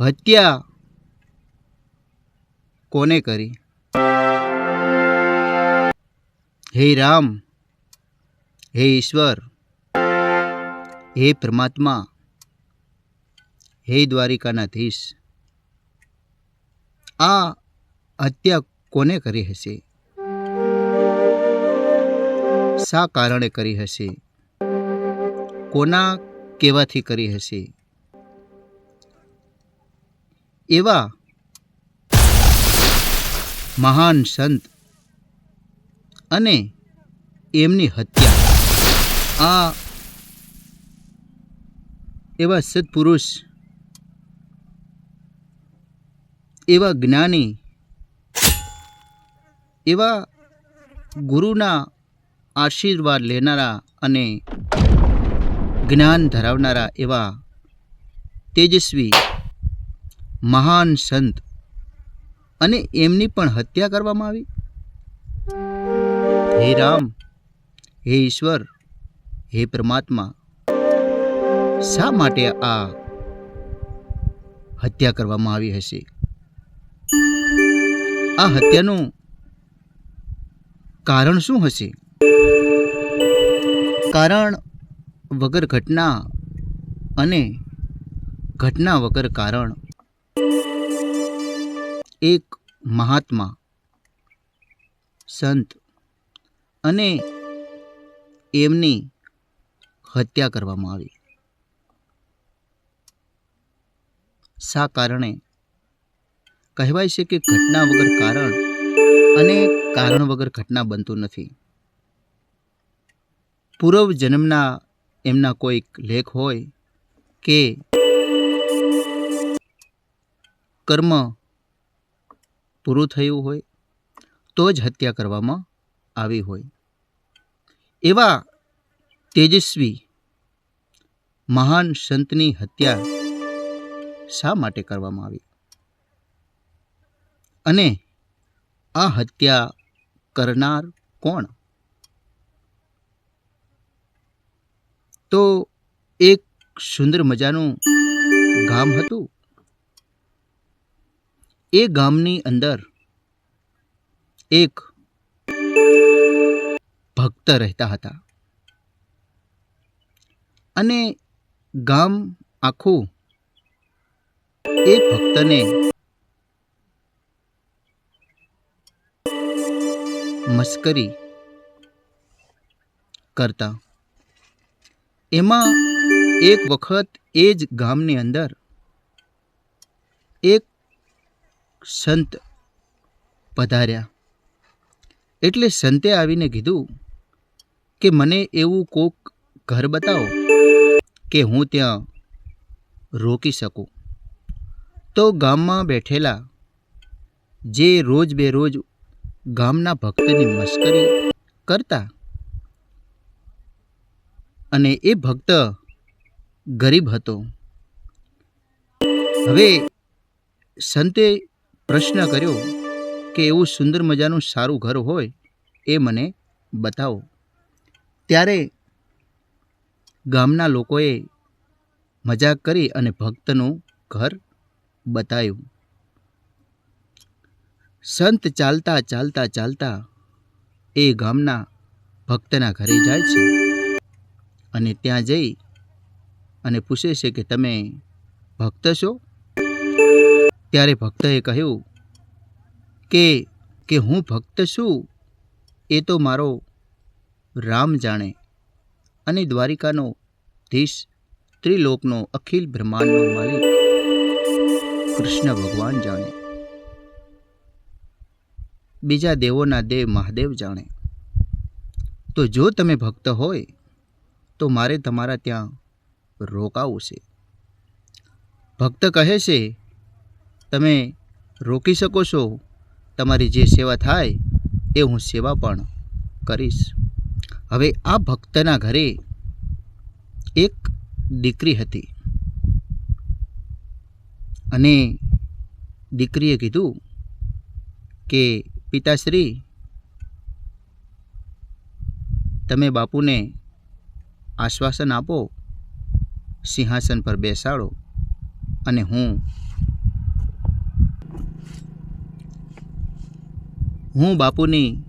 હત્યા કોને કરી? હે રામ, હે ઈશ્વર, હે પરમાત્મા, હે દ્વારિકાનાધીશ, આ હત્યા કોને કરી હશે? શા કારણે કરી હશે? કોના કેવાથી કરી હશે? એવા મહાન સંત અને એમની હત્યા. આ એવા સત્પુરુષ, એવા જ્ઞાની, એવા ગુરુના આશીર્વાદ લેનારા અને જ્ઞાન ધરાવનારા એવા તેજસ્વી મહાન સંત. અને એમની પણ હત્યા કરવામાં આવી. હે રામ, હે ઈશ્વર, હે પરમાત્મા, શા માટે આ હત્યા કરવામાં આવી હશે? આ હત્યાનું કારણ શું હશે? કારણ વગર ઘટના અને ઘટના વગર કારણ એક મહાત્મા, સંત અને એમની હત્યા કરવામાં આવી. શા કારણે? કહેવાય છે કે ઘટના વગર કારણ અને કારણ વગર ઘટના બનતું નથી. પૂર્વ જન્મના એમના કોઈક લેખ હોય કે કર્મ પૂરું થયું હોય, તો જ હત્યા કરવામાં આવી હોય. એવા તેજસ્વી, મહાન સંતની હત્યા શા માટે કરવામાં આવી? અને આ હત્યા કરનાર કોણ? તો એક સુંદર મજાનું ગામ હતું. એ ગામની અંદર એક ભક્ત રહેતા હતા. અને ગામ આખું એ ભક્તને મસ્કરી કરતા. એમાં એક વખત એ જ ગામની અંદર એક સંત પધાર્યા. એટલે સંતે આવીને કીધું કે મને એવું કોક ઘર બતાવો કે હું ત્યાં રોકી શકું. તો ગામમાં બેઠેલા જે રોજ બેરોજ ગામના ભક્તની મશ્કરી કરતા અને એ ભક્ત ગરીબ હતો. હવે સંતે પ્રશ્ન કર્યો કે એવું સુંદર મજાનું સારું ઘર હોય એ મને બતાવો. ત્યારે ગામના લોકોએ મજાક કરી અને ભક્તનું ઘર બતાવ્યું. સંત ચાલતા ચાલતા ચાલતા એ ગામના ભક્તના ઘરે જાય છે અને ત્યાં જઈ અને પૂછે છે કે તમે ભક્ત છો? ત્યારે ભક્તએ કહ્યું, કે કે હું ભક્ત છું? એ તો મારો રામ જાણે. અને દ્વારિકાનો ધીશ ત્રિલોકનો અખિલ બ્રહ્માંડનો માલિક કૃષ્ણ ભગવાન જાણે. બીજા દેવોના દેવ મહાદેવ જાણે. તો જો તમે ભક્ત હોય, તો મારે તમારા ત્યાં રોકાવું છે. ભક્ત કહે છે તમે રોકી શકો છો? તમારી જે સેવા થાય એ હું સેવા પણ કરીશ. હવે આ ભક્તના ઘરે એક દીકરી હતી. અને દીકરીએ કીધું કે, પિતાશ્રી, તમે બાપુને આશ્વાસન આપો, સિંહાસન પર બેસાડો અને હું હું બાપુની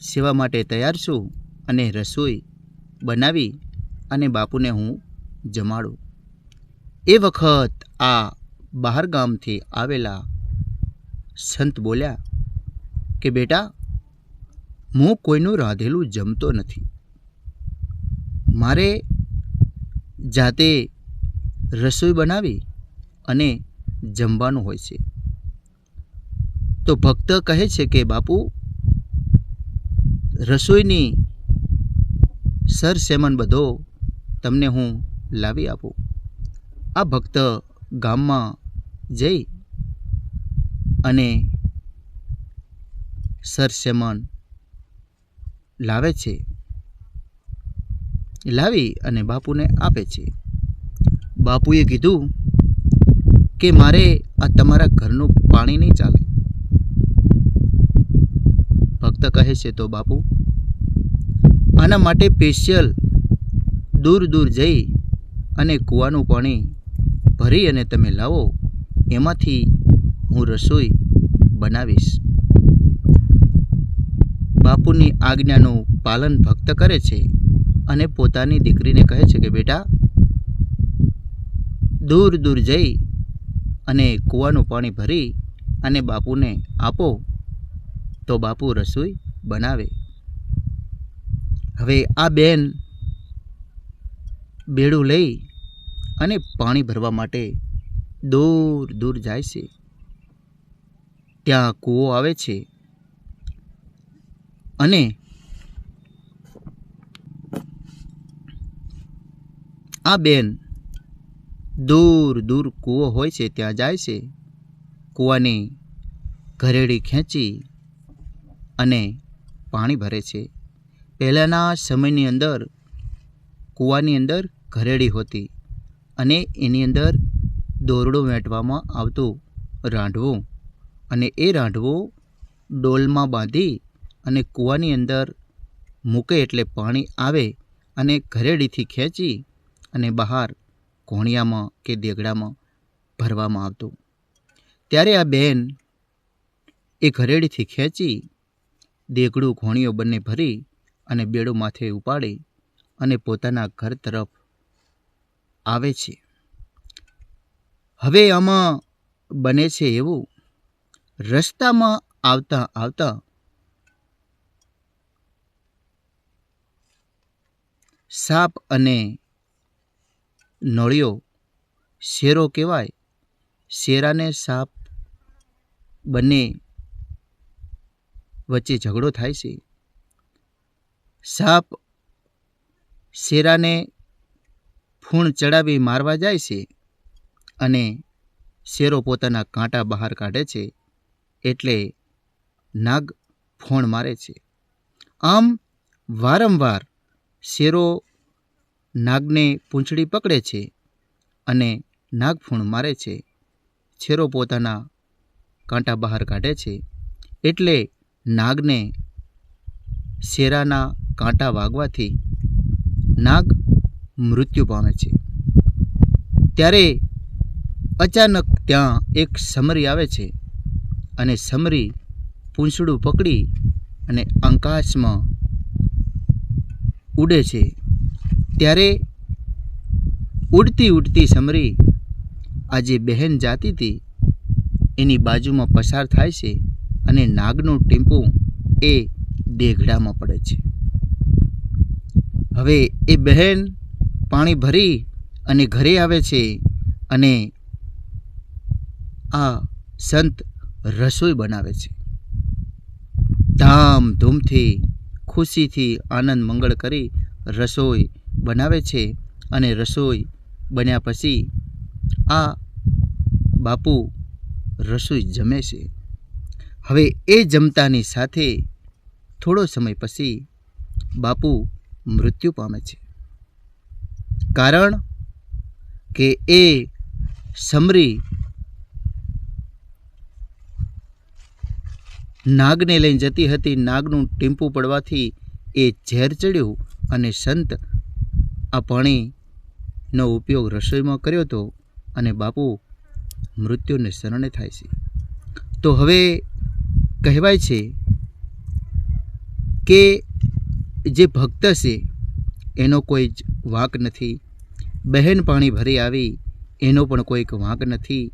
સેવા માટે તૈયાર છું અને રસોઈ બનાવી અને બાપુને હું જમાડું. એ વખત આ બહાર ગામથી આવેલા સંત બોલ્યા કે, બેટા, હું કોઈનું રાંધેલું જમતો નથી. મારે જાતે રસોઈ બનાવી અને જમવાનું હોય છે. તો ભક્ત કહે છે કે, બાપુ, રસોઈની સરસેમન બધો તમને હું લાવી આપું. આ ભક્ત ગામમાં જઈ અને સરસેમન લાવે છે. લાવી અને બાપુને આપે છે. બાપુએ કીધું કે, મારે આ તમારા ઘરનું પાણી નહીં ચાલે. કહે છે તો બાપુ, આના માટે સ્પેશિયલ દૂર દૂર જઈ અને કૂવાનું પાણી ભરી અને તમે લાવો, એમાંથી હું રસોઈ બનાવીશ. બાપુની આજ્ઞાનું પાલન ભક્ત કરે છે અને પોતાની દીકરીને કહે છે કે, બેટા, દૂર દૂર જઈ અને કૂવાનું પાણી ભરી અને બાપુને આપો. તો બાપુ રસોઈ બનાવે. હવે આ બેન બેડું લઈ અને પાણી ભરવા માટે દૂર દૂર જાય છે. ત્યાં કૂવો આવે છે અને આ બેન દૂર દૂર કૂવો હોય છે, ત્યાં જાય છે. કૂવાની ઘરેડી ખેંચી અને પાણી ભરે છે. પહેલાંના સમયની અંદર કૂવાની અંદર ઘરેડી હોતી અને એની અંદર દોરડું વેંટવામાં આવતું રાંધવું અને એ રાંધવું ડોલમાં બાંધી અને કૂવાની અંદર મૂકે એટલે પાણી આવે અને ઘરેડીથી ખેંચી અને બહાર કોણિયામાં કે દેગડામાં ભરવામાં આવતું. ત્યારે આ બેન એ ઘરેડીથી ખેંચી દેગડું ઘોણીઓ બંને ભરી અને બેડું માથે ઉપાડી અને પોતાના ઘર તરફ આવે છે. હવે આમાં બને છે એવું. રસ્તામાં આવતા આવતા સાપ અને નળિયો શેરો કહેવાય. શેરાને સાપ બંને વચ્ચે ઝઘડો થાય છે. સાપ શેરાને ફૂણ ચડાવી મારવા જાય છે અને શેરો પોતાના કાંટા બહાર કાઢે છે એટલે નાગ ફોણ મારે છે. આમ વારંવાર શેરો નાગને પૂંછડી પકડે છે અને નાગ ફૂણ મારે છે. શેરો પોતાના કાંટા બહાર કાઢે છે એટલે નાગને શેરાના કાંટા વાગવાથી નાગ મૃત્યુ પામે છે. ત્યારે અચાનક ત્યાં એક સમરી આવે છે અને સમરી પૂંછડું પકડી અને આકાશમાં ઉડે છે. ત્યારે ઉડતી ઉડતી સમરી આ જે બહેન જાતી હતી એની બાજુમાં પસાર થાય છે. અને નાગનું ટીમ્પું એ દેઘડામાં પડે છે. હવે એ બહેન પાણી ભરી અને ઘરે આવે છે અને આ સંત રસોઈ બનાવે છે. ધામધૂમથી, ખુશીથી આનંદ મંગળ કરી રસોઈ બનાવે છે અને રસોઈ બન્યા પછી આ બાપુ રસોઈ જમે છે. હવે એ જમતાની સાથે થોડો સમય પછી બાપુ મૃત્યુ પામે છે. કારણ કે એ સમરી નાગને લઈને જતી હતી. નાગનું ટીમ્પું પડવાથી એ ઝેર ચડ્યું અને સંત આ પાણીનો ઉપયોગ રસોઈમાં કર્યો હતો અને બાપુ મૃત્યુને શરણે થાય છે. તો હવે કહેવાય છે કે જે ભક્ત છે, એનો કોઈ જ વાંક નથી. બહેન પાણી ભરી આવી, એનો પણ કોઈક વાંક નથી.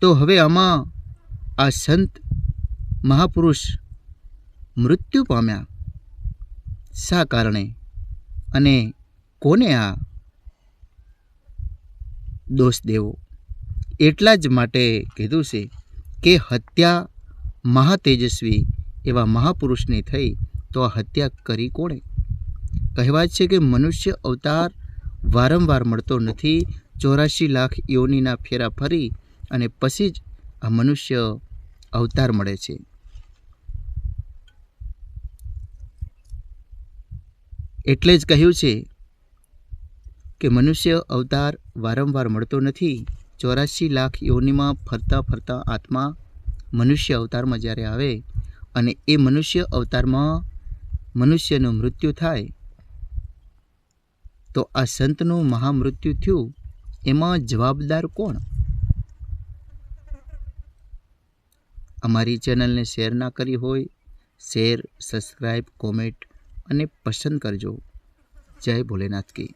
તો હવે આમાં આ સંત મહાપુરુષ મૃત્યુ પામ્યા. શા કારણે? અને કોને આ દોષ દેવો? એટલા જ માટે કીધું છે કે હત્યા મહાતેજસ્વી એવા મહાપુરુષની થઈ તો આ હત્યા કરી કોણે? કહેવાય છે કે મનુષ્ય અવતાર વારંવાર મળતો નથી. ચોરાશી લાખ યોનિના ફેરા ફરી અને પછી જ આ મનુષ્ય અવતાર મળે છે. એટલે જ કહ્યું છે કે મનુષ્ય અવતાર વારંવાર મળતો નથી. ચોરાશી લાખ યોનિમાં ફરતા ફરતા આત્મા મનુષ્ય અવતારમાં જ્યારે આવે અને એ મનુષ્ય અવતારમાં મનુષ્યનું મૃત્યુ થાય, તો આ સંતનું મહામૃત્યુ થયું, એમાં જવાબદાર કોણ? અમારી ચેનલને શેર ના કરી હોય, શેર સબસ્ક્રાઈબ કોમેન્ટ અને પસંદ કરજો. જય ભોલેનાથ કી.